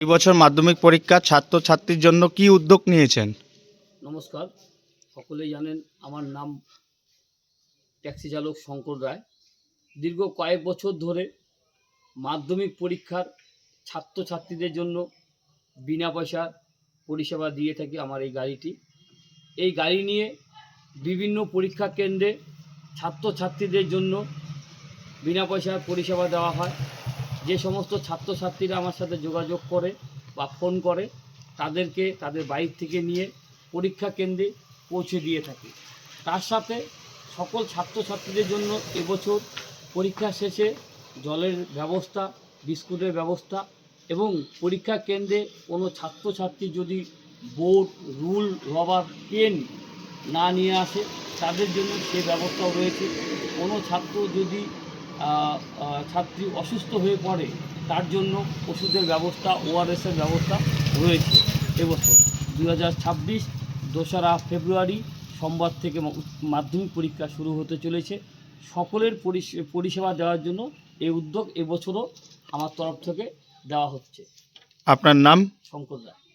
এবছর মাধ্যমিক পরীক্ষা ছাত্রছাত্রীর জন্য কি উদ্যোগ নিয়েছেন? নমস্কার। সকলেই জানেন আমার নাম ট্যাক্সি চালক শঙ্কর রায়। দীর্ঘ কয়েক বছর ধরে মাধ্যমিক পরীক্ষার ছাত্রছাত্রীদের জন্য বিনা পয়সা পরিষেবা দিয়ে থাকি আমার এই গাড়িটি। এই গাড়ি নিয়ে বিভিন্ন পরীক্ষা কেন্দ্রে ছাত্রছাত্রীদের জন্য বিনা পয়সায় পরিষেবা দেওয়া হয়। যে সমস্ত ছাত্রছাত্রীরা আমার সাথে যোগাযোগ করে বা ফোন করে, তাদেরকে তাদের বাইক থেকে নিয়ে পরীক্ষা কেন্দ্রে পৌঁছে দিয়ে থাকি। তার সাথে সকল ছাত্রছাত্রীদের জন্য এবছর পরীক্ষা শেষে জলের ব্যবস্থা, বিস্কুটের ব্যবস্থা এবং পরীক্ষা কেন্দ্রে কোনো ছাত্রছাত্রী যদি বোর্ড রুল, রবার, পেন না নিয়ে আসে, তাদের জন্য সে ব্যবস্থাও রয়েছে। কোনো ছাত্র যদি ছাত্রী অসুস্থ হয়ে পড়ে তার জন্য ওষুধের ব্যবস্থা ওআরএসের ব্যবস্থা রয়েছে এবছর। দু হাজার ছাব্বিশ দোসরা ফেব্রুয়ারি সোমবার থেকে মাধ্যমিক পরীক্ষা শুরু হতে চলেছে। সকলের পরিষে- পরিষেবা দেওয়ার জন্য এই উদ্যোগ এবছরও আমার তরফ থেকে দেওয়া হচ্ছে। আপনার নাম? শঙ্কর রায়